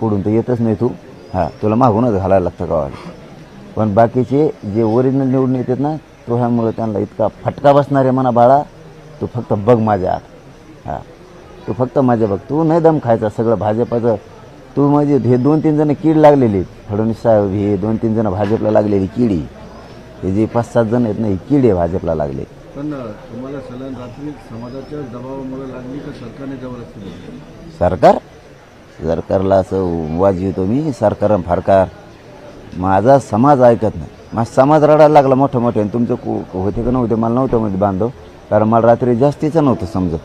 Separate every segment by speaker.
Speaker 1: पुढून तर येतच नाही तू. हां तुला मागूनच घालायला लागतं गावाला. पण बाकीचे जे ओरिजिनल निवडून येतात ना तो ह्यामुळं त्यांना इतका फटका बसणार आहे म्हणा बाळा. तू फक्त बघ माझ्या आत. हां तू फक्त माझ्या बघ. तू नाही दम खायचा सगळं भाजपाचं. तू म्हणजे हे दोन तीन जण कीड लागलेली. फडणवीस साहेब हे दोन तीन जण भाजपला लागलेली किडी हे. जे पाच सात जण आहेत ना ही कीड आहे भाजपला लागले.
Speaker 2: पण तुम्हाला सलन रात्री समाजाच्या दबावामुळे लागली का सरकारने जबरदस्ती?
Speaker 1: सरकार? सरकारला असं वाज येतो मी सरकार फारकार माझा समाज ऐकत नाही. माझा समाज रडायला लागला मोठ्या मोठ्या तुमचं को होते का नव्हते? मला नव्हतं म्हणजे बांधव. कारण मला रात्री जास्तीचं नव्हतं समजत.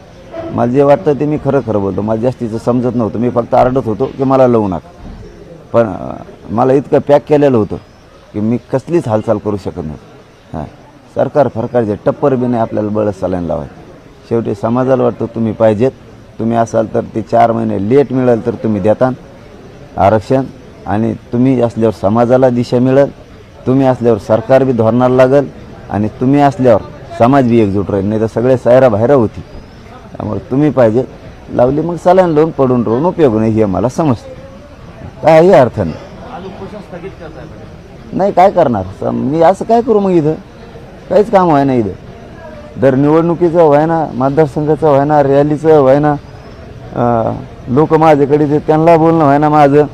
Speaker 1: मला जे वाटतं ते मी खरं खरं बोलतो. मला जास्तीचं समजत नव्हतं. मी फक्त आरडत होतो की मला लवू नका. पण मला इतकं पॅक केलेलं होतं की मी कसलीच हालचाल करू शकत नव्हतो. हां. सरकार फरकारचे टप्पर बी नाही आपल्याला बळच चालायला लावायचं. शेवटी समाजाला वाटतं तुम्ही पाहिजेत. तुम्ही असाल तर ते चार महिने लेट मिळेल तर तुम्ही देता आरक्षण. आणि तुम्ही असल्यावर समाजाला दिशा मिळेल. तुम्ही असल्यावर सरकार बी धोरणाला लागेल. आणि तुम्ही असल्यावर समाज बी एकजूट राहील. नाही तर सगळे सायरा बाहेर होती त्यामुळे तुम्ही पाहिजे. लावली मग सलाईन लावून पडून राहून उपयोग नाही हे मला समजतं. काही अर्थ नाही. नाही काय करणार? सम- मी असं काय करू मग इथं? काहीच काम व्हाय नाही इथं. दर निवडणुकीचं व्हाय ना मतदारसंघाचं व्हाय ना रॅलीचं व्हाय ना लोक माझ्याकडे ते त्यांना बोलणं व्हाय ना माझं.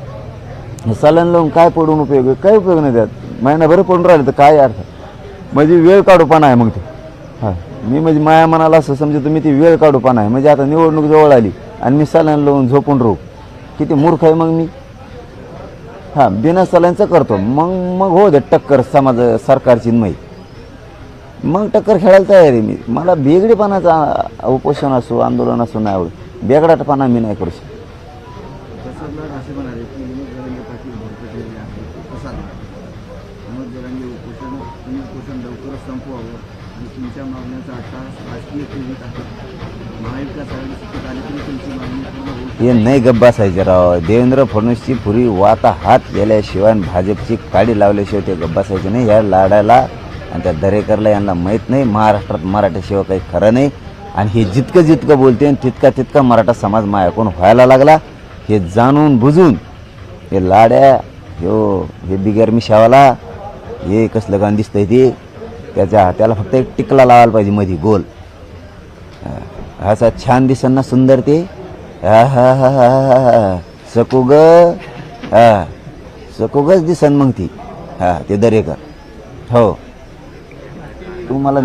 Speaker 1: सलन लावून काय पडून उपयोग आहे? काय उपयोग नाही त्यात? महिनाभर पडून राहिलं तर काय अर्थ? म्हणजे वेळ काढूपणा आहे मग ते. हां. मी म्हणजे माया मनाला असं समजतो मी ती वेळ काढूपणा आहे. म्हणजे आता निवडणूक जवळ आली आणि मी सलन लावून झोपून राहू. किती मूर्ख आहे मग मी. हां बिना सलांचं करतो. मग मग हो दे टक्कर समाज सरकारची न मग टक्कर खेळायला तयार आहे मी. मला बेगडेपणाचा उपोषण असो आंदोलन असो नाही आवडत. बेगडाटपणा मी नाही करू शकतो. हे नाही गप्पा सायचे राव. देवेंद्र फडणवीसची पुरी वाता हात गेल्याशिवाय भाजपची काडी लावल्याशिवाय ते गप्पा सायचे नाही. या लाडाला आणि त्या दरेकरला यांना माहीत नाही महाराष्ट्रात मराठीशिवाय काही खरं नाही आणि हे जितकं जितकं बोलते आणि तितका तितका मराठा समाज मायाकून व्हायला लागला हे जाणून बुजून हे लाड्या ह्यो हे बिगर मिशावाला हे कसलं गाणं दिसतंय ते त्याच्या त्याला फक्त एक टिकला लावायला पाहिजे मधी गोल असा छान दिसन ना सुंदर ते हा हा हा हा हा, हा. हा सकू दिसन मग ती हा ते दरेकर हो तू मला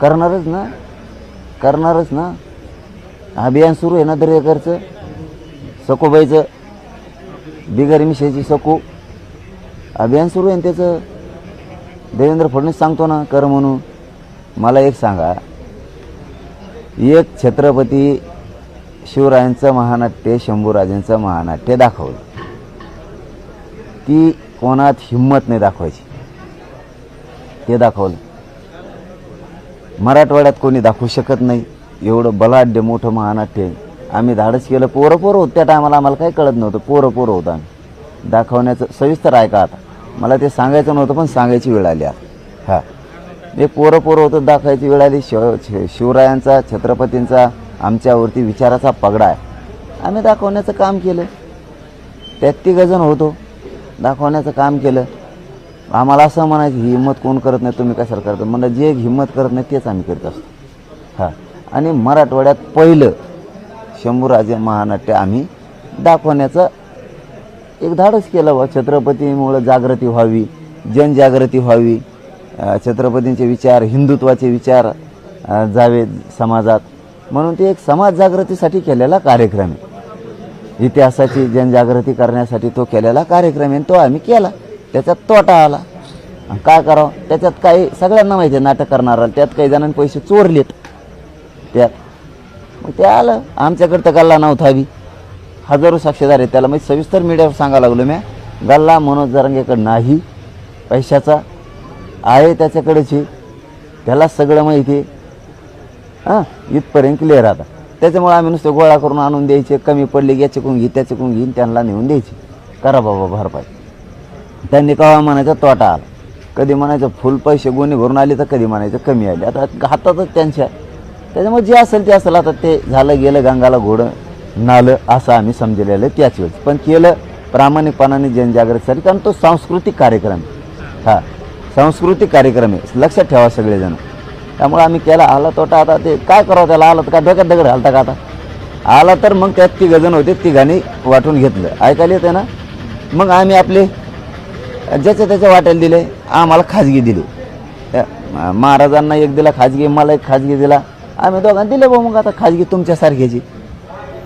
Speaker 1: करणारच ना. करणारच ना. अभियान सुरू आहे ना दरेकरचं सकोबाईचं बिगर मिशाची सको अभियान सुरू आहे ना त्याचं. देवेंद्र फडणवीस सांगतो ना कर म्हणून. मला एक सांगा. एक छत्रपती शिवरायांचं महानाट्य शंभूराजांचं महानाट्य दाखवलं. ती कोणात हिंमत नाही दाखवायची. ते दाखवलं. मराठवाड्यात कोणी दाखवू शकत नाही. एवढं बलाढ्य मोठं महानाट्य आहे. आम्ही धाडस केलं पोरं पोरं होतं. त्या टायमाला आम्हाला काही कळत नव्हतं. पोरं पोरं होतं आम्ही. दाखवण्याचं सविस्तर ऐका आता. मला ते सांगायचं नव्हतं पण सांगायची वेळ आली आता. हां. एक पोरं पोरं होतं दाखवायची वेळ आली. शिव शिवरायांचा छत्रपतींचा आमच्यावरती विचाराचा पगडा आहे. आम्ही दाखवण्याचं काम केलं. त्यात तिघजण होतो. दाखवण्याचं काम केलं. आम्हाला असं म्हणायचं ही हिंमत कोण करत नाही तुम्ही कशाला करता? म्हणजे जे हिंमत करत नाही तेच आम्ही करत असतो. हां. आणि मराठवाड्यात पहिलं शंभूराजे महानाट्य आम्ही दाखवण्याचं एक धाडस केलं बा छत्रपतीमुळं जागृती व्हावी जनजागृती व्हावी छत्रपतींचे विचार हिंदुत्वाचे विचार जावे समाजात. म्हणून ते एक समाज जागृतीसाठी केलेला कार्यक्रम आहे. इतिहासाची जनजागृती करण्यासाठी तो केलेला कार्यक्रम आहे तो आम्ही केला. त्याच्यात तोटा आला. काय करावं? त्याच्यात काही सगळ्यांना माहिती आहे नाटक करणारा त्यात काही जणांनी पैसे चोरलेत. त्यात मग ते आलं. आमच्याकडे तर गल्ला नव्हता बी. हजारो साक्षीदार आहेत. त्याला मी सविस्तर मीडियावर सांगायला लागलो मी गल्ला मनोज जरंगेकडं नाही. पैशाचा आहे त्याच्याकडेची त्याला सगळं माहिती आहे. हां इथपर्यंत क्लिअर आता. त्याच्यामुळे आम्ही नुसतं गोळा करून आणून द्यायचे कमी पडले याच्याकडून घे त्याच्याकडून घेईन त्यांना नेऊन द्यायचे. करा बाबा भरपाई त्यांनी कवा म्हणायचा तोटा आला. कधी म्हणायचं फुल पैसे गुन्हे भरून आले तर कधी म्हणायचं कमी आले. आता हातातच त्यांच्या. त्याच्यामुळे जे असेल ते असेल. आता ते झालं गेलं गंगाला घोडं नालं असं आम्ही समजलेलं त्याच वेळेस. पण केलं प्रामाणिकपणाने जनजागृतीसाठी कारण तो सांस्कृतिक कार्यक्रम आहे. हा सांस्कृतिक कार्यक्रम आहे. लक्षात ठेवा सगळेजण. त्यामुळे आम्ही केला. आला तोटा आता ते काय करावं त्याला? आलं तर का डोक्यात दगड घालता का आता? आला तर मग त्यात तिघ जण होते तिघांनी वाटून घेतलं. ऐकायला येते ना? मग आम्ही आपले ज्याच्या त्याच्या वाट्याला दिले आम्हाला खाजगी दिली. त्या महाराजांना एक दिला खाजगी मला एक खाजगी दिला. आम्ही दोघांना दिले भाऊ मग आता खाजगी तुमच्यासारख्याची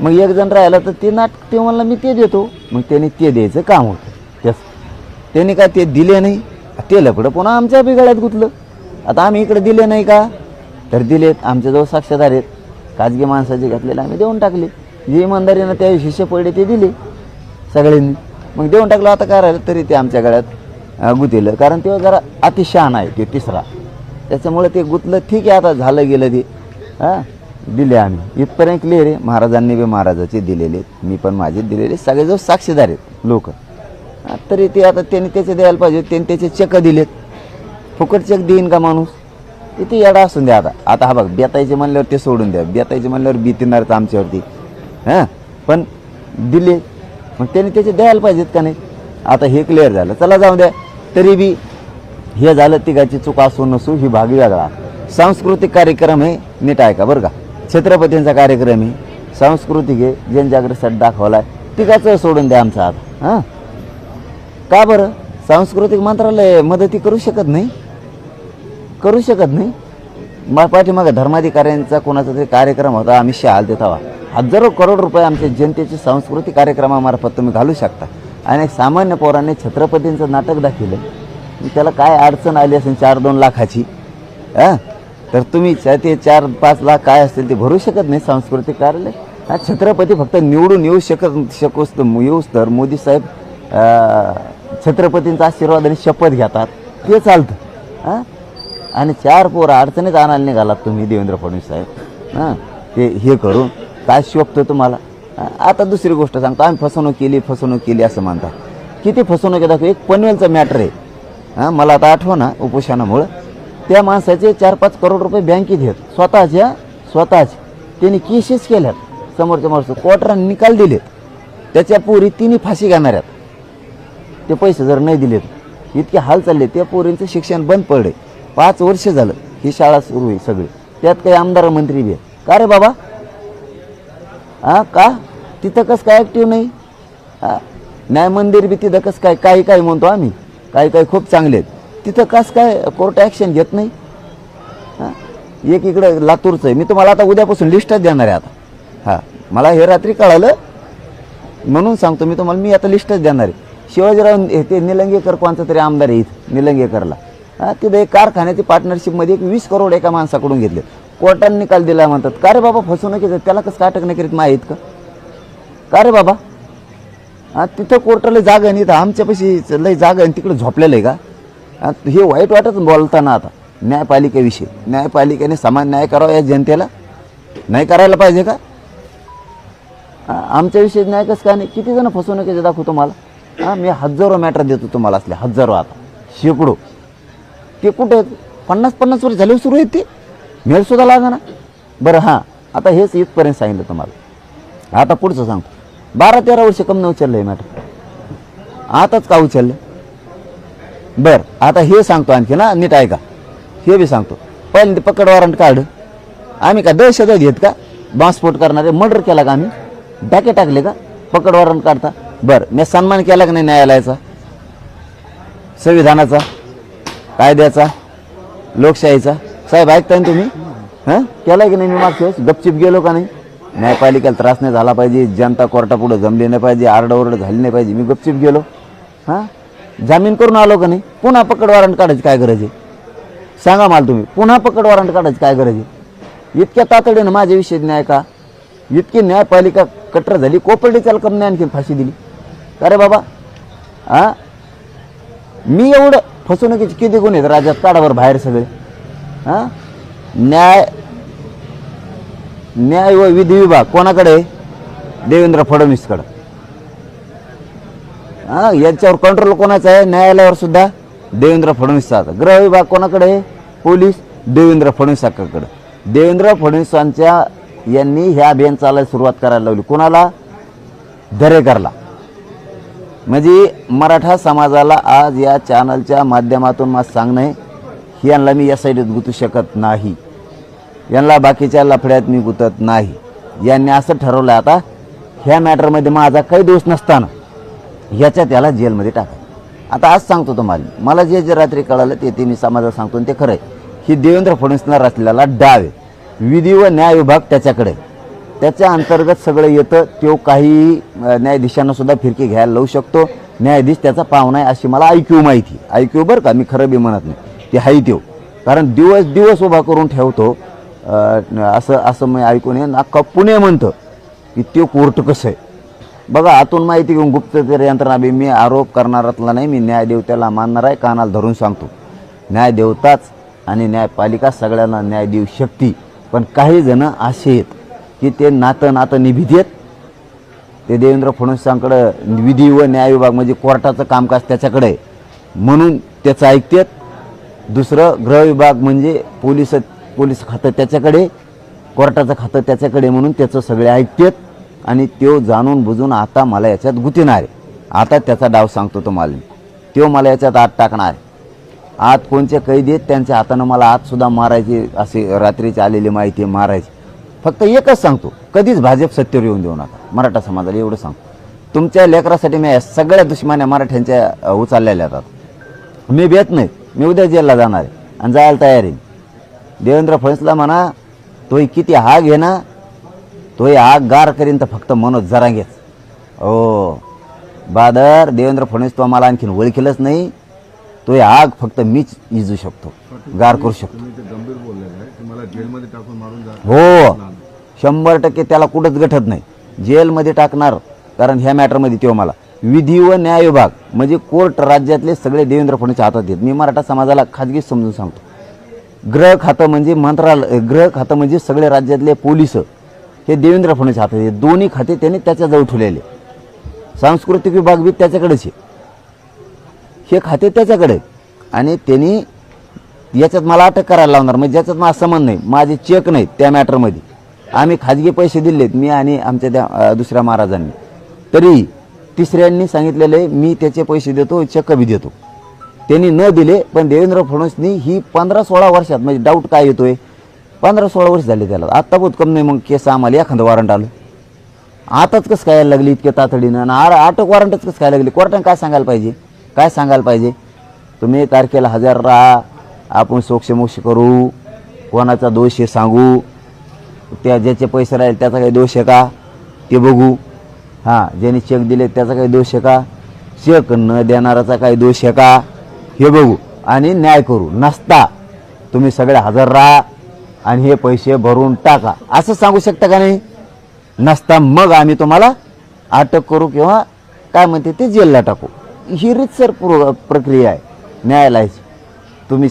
Speaker 1: मग एक जण राहिला तर ते नाटक ते म्हणलं मी ते देतो. मग त्यांनी ते द्यायचं काम होतं. तेच. त्यांनी काय ते दिले नाही. ते लकडं पुन्हा आमच्या बिघाड्यात गुतलं. आता आम्ही इकडे दिले नाही का? तर दिलेत आमच्याजवळ साक्षीदार आहेत. खाजगी माणसाचे घातलेले आम्ही देऊन टाकले. जे इमानदारीनं त्या शिष्य पडले ते दिले सगळ्यांनी. मग देऊन टाकलं आता काय राहिलं तरी ते आमच्या गळ्यात गुतेलं कारण ते जरा अतिशहाण आहे ते तिसरा. त्याच्यामुळे ते गुतलं ठीक आहे आता झालं गेलं ते. हां दिले आम्ही. इथपर्यंत क्लिअर आहे महाराजांनी बी महाराजाचे दिलेले आहेत. मी पण माझे दिलेले सगळेजवळ साक्षीदार आहेत लोक. तरी ते आता त्यांनी त्याचे द्यायला पाहिजे त्यांनी त्याचे चेक दिलेत. फुकट चेक देईन का माणूस? इथे येडा असून द्या आता. आता हा बघ बेतायचे म्हणल्यावर ते सोडून द्या. बेतायचे म्हणल्यावर भीतीनारच आमच्यावरती. हां? पण दिले. मग त्यांनी त्याचे द्यायला पाहिजेत का नाही? आता हे क्लिअर झालं. चला जाऊ द्या. तरी बी हे झालं तिघाची चूक असू नसू ही भाग वेगळा. सांस्कृतिक कार्यक्रम आहे नीट आहे का बरं का. छत्रपतींचा कार्यक्रम आहे सांस्कृतिक आहे जनजागृतीसाठी दाखवला आहे तिघाचं सोडून द्या आमचा आता. हां? का बरं? सांस्कृतिक मंत्रालय मदती करू शकत नाही? करू शकत नाही. मा पाठीमागं धर्माधिकाऱ्यांचा कोणाचा तरी कार्यक्रम होता आम्ही शहाल देत हवा हजारो करोड रुपये आमच्या जनतेचे सांस्कृतिक कार्यक्रमामार्फत तुम्ही घालू शकता. आणि सामान्य पोरांनी छत्रपतींचं नाटक दाखवलं. त्याला काय अडचण आली असेल चार दोन लाखाची हां तर तुम्ही चा- ते चार पाच लाख काय असतील ते भरू शकत नाही सांस्कृतिक कार्यालय. हा छत्रपती फक्त निवडून येऊ शकत शकूस तर येऊस तर मोदी साहेब छत्रपतींचा आशीर्वाद आणि शपथ घेतात. ते चालतं हां आणि चार पोरं अडचणीत आणायला निघालात तुम्ही देवेंद्र फडणवीस साहेब. हां? ते हे करून काय शोभतं तुम्हाला? आता दुसरी गोष्ट सांगतो आम्ही फसवणूक केली फसवणूक केली असं म्हणता किती फसवणूक दाखव एक पनवेलचं मॅटर आहे. हां? मला आता आठवं ना उपोषणामुळं. त्या माणसाचे चार पाच करोड रुपये बँकेत आहेत. स्वतःच्या स्वतःच. त्यांनी केसेस केल्यात. समोरच्या माणसं कोर्टाने निकाल दिलेत. त्याच्या पोरी तिन्ही फाशी घेणार आहेत. ते पैसे जर नाही दिलेत इतके हाल चालले त्या पोरींचं शिक्षण बंद पडले पाच वर्ष झालं ही शाळा सुरू आहे सगळी. त्यात काही आमदार मंत्री बी आहे का रे बाबा? हां का? तिथं कसं काय ॲक्टिव्ह नाही? हा न्याय मंदिर बी तिथं कसं काय? काही काही म्हणतो आम्ही. काही काही खूप चांगले आहेत. तिथं कसं काय कोर्ट ॲक्शन घेत नाही? हां एक इकडं लातूरचं आहे. मी तुम्हाला आता उद्यापासून लिस्टच देणार आहे आता. हां मला हे रात्री कळालं. म्हणून सांगतो मी तुम्हाला मी आता लिस्टच देणार आहे. शिवाजीराव हे ते निलंगेकर कोणता तरी आमदार आहे इथं निलंगेकरला. तिथं एक कारखान्याची पार्टनरशिपमध्ये एक वीस करोड एका माणसाकडून घेतले. कोर्टाने निकाल दिला म्हणतात. का रे बाबा फसवणुकीचं त्याला कसं अटक नाही करीत? माहीत का? का रे बाबा? हां तिथं कोर्टाला जागा नाही तर आमच्यापाशी लय जागा आहे तिकडे झोपलेलं आहे का? हे वाईट वाटत बोलताना आता. न्यायपालिकेविषयी. न्यायपालिकेने समान न्याय करावा या जनतेला? नाही करायला पाहिजे का? आमच्याविषयी न्याय कसं काय नाही? किती जण फसवणुकीचे दाखवू तुम्हाला? हां मी हजारो मॅटर देतो तुम्हाला असले हजारो आता. शेकडो. ते कुठे आहेत? पन्नास पन्नास वर्ष झाले सुरू आहेत ते. मेल सुद्धा लागा ना बरं हां. आता हेच इथपर्यंत सांगितलं तुम्हाला. आता पुढचं सांगतो. बारा तेरा वर्ष कम न उचललं आहे मॅटर आताच का उचललं? बरं आता हे सांगतो आणखी ना नीट ऐका. हे बी सांगतो. पहिल्यांदा पकड वॉरंट काढ. आम्ही का दहशत घेत का? बॉम्बस्फोट करणारे मर्डर केला का आम्ही? डाके टाकले का? पकड वॉरंट काढता. बरं मी सन्मान केला का नाही न्यायालयाचा? संविधानाचा? कायद्याचा लोकशाहीचा? साहेब ऐकताय ना तुम्ही? हां? केला की नाही मी मागच्या गपचिप गेलो का नाही? न्यायपालिकेला त्रास नाही झाला पाहिजे जनता कोर्टापुढे जमली नाही पाहिजे आरडाओरड झाली नाही पाहिजे. मी गपचिप गेलो. हां? जामीन करून आलो का नाही? पुन्हा पकड वॉरंट काढायची काय गरज आहे? सांगा मला तुम्ही पुन्हा पकड वॉरंट काढायची काय गरज आहे? इतक्या तातडीनं माझ्याविषयी न्याय का? इतकी न्यायपालिका कट्टर झाली कोपर्डीच्या कमी आणखी फाशी दिली. अरे बाबा हां? मी एवढं फसवणुकीचे किती गुन्हे आहेत राज्यात काढावर बाहेर सगळे. हां? न्याय न्याय व विधी विभाग. कोणाकडे? देवेंद्र फडणवीसकडं. हां? यांच्यावर कंट्रोल कोणाचा आहे? न्यायालयावर सुद्धा देवेंद्र फडणवीसचा गृह विभाग कोणाकडे? पोलीस देवेंद्र फडणवीसाकडं. देवेंद्र फडणवीसांच्या यांनी ह्या अभियान चालायला सुरुवात करायला लावली. कोणाला? दरेकरला. म्हणजे मराठा समाजाला आज या चॅनलच्या माध्यमातून मला सांगणं आहे यांना मी या साईडत गुंतू शकत नाही. यांना बाकीच्या लफड्यात मी गुंतत नाही. यांनी असं ठरवलं आता ह्या मॅटरमध्ये माझा काही दोष नसताना ह्याच्या त्याला जेलमध्ये टाका. आता आज सांगतो तुम्हाला मला जे जे रात्री कळालं ते ते मी समाजाला सांगतो आणि ते खरं आहे. ही देवेंद्र फडणवीसना रचलेला डाव आहे. विधी व न्याय विभाग त्याच्याकडे आहे. त्याच्या अंतर्गत सगळं येतं तो काही अ, न्यायाधीशांना सुद्धा फिरकी घ्यायला लावू शकतो. न्यायाधीश त्याचा पाहुणा आहे अशी मला ऐक्यू माहिती ऐक्यू बरं का? मी खरं बी म्हणत नाही. ते हाई देव कारण दिवस दिवस उभा करून ठेवतो. असं असं मी ऐकून आहे अख्खा पुणे म्हणतं की ते कोर्ट कसं आहे. बघा आतून माहिती घेऊन गुप्तचर यंत्रणा बी मी आरोप करणारातला नाही. मी न्यायदेवतेला मानणार आहे कानाला धरून सांगतो. न्यायदेवताच आणि न्यायपालिका सगळ्यांना न्याय देऊ शकते. पण काही जण असे आहेत. की ते नातं नातं निभित आहेत. ते देवेंद्र फडणवीसांकडं विधी व न्याय विभाग म्हणजे कोर्टाचं कामकाज त्याच्याकडे आहे. म्हणून त्याचं ऐकतात दुसरं गृह विभाग म्हणजे पोलीस पोलीस खातं त्याच्याकडे कोर्टाचं खातं त्याच्याकडे म्हणून त्याचं सगळे ऐकतात आणि तो जाणून बुजून आता मला याच्यात गुतीणार आहे. आता त्याचा डाव सांगतो तो मला तो मला याच्यात आत टाकणार आहे. आत कोणचे कैदी आहेत त्यांच्या हातानं मला आतसुद्धा मारायची असे रात्रीची आलेली माहिती मारायची. फक्त एकच सांगतो कधीच भाजप सत्तेवर येऊन देऊ नका. मराठा समाजाला एवढं सांगतो. तुमच्या लेकरासाठी मी सगळ्या दुश्मन्या मराठ्यांच्या उचलल्या उचललेल्या मी भेट नाही मी उद्या जेलला जाणार आहे आणि जायला तयार आहे. देवेंद्र फडणवीसला म्हणा तोही किती हाग आहे ना तोही आग गार करीन तर फक्त मनोज जरांगेच हो. बादर देवेंद्र फडणवीस तो मला आणखीन ओळखीलच नाही. तोही आग फक्त मीच इजू शकतो. गार करू शकतो. हो. शंभर टक्के त्याला कुठंच गठत नाही. जेलमध्ये टाकणार कारण ह्या मॅटरमध्ये तो मला. विधी व न्याय विभाग म्हणजे कोर्ट राज्यातले सगळे देवेंद्र फडणवीस हातात आहेत मी मराठा समाजाला खाजगी समजून सांगतो. गृह खातं म्हणजे मंत्रालय गृह खातं म्हणजे सगळे राज्यातले पोलीस. हे देवेंद्र फडणवीस हातात आहेत दोन्ही खाते त्यांनी त्याच्याजवळ ठेवलेले. सांस्कृतिक विभाग बी त्याच्याकडेच आहे. हे खाते त्याच्याकडे. आणि त्यांनी याच्यात मला अटक करायला लावणार म्हणजे ज्याच्यात माझा संबंध नाही माझे चेक नाहीत त्या मॅटरमध्ये आम्ही खाजगी पैसे दिलेत मी आणि आमच्या त्या दुसऱ्या महाराजांनी. तरी तिसऱ्यांनी सांगितलेलं आहे मी त्याचे पैसे देतो चेक बी देतो. त्यांनी न दिले पण देवेंद्र फडणवीसनी ही पंधरा सोळा वर्षात म्हणजे डाऊट काय येतोय? पंधरा सोळा वर्ष झाले त्याला. आत्ता बहुत कम नाही मग केस आम्हाला एखादं वॉरंट आलं. आताच कसं काय यायला लागली इतक्या तातडीनं? आणि अटक वॉरंटच कसं काय लागली? कोर्टाने काय सांगायला पाहिजे? काय सांगायला पाहिजे? तुम्ही तारखेला हजर राहा. आपण सोक्षमोक्ष करू. कोणाचा दोष हे सांगू. त्या ज्याचे पैसे राहील त्याचा काही दोष आहे का? ते बघू. हां ज्याने चेक दिले त्याचा काही दोष आहे का? चेक न देणाराचा काही दोष आहे का? हे बघू. आणि न्याय करू. नसता तुम्ही सगळे हजर राहा आणि हे पैसे भरून टाका. असं सांगू शकता का नाही? नसता मग आम्ही तुम्हाला अटक करू किंवा काय म्हणते ते जेलला टाकू. ही रितसर प्र प्रक्रिया आहे. न्यायालयाची. तुम्ही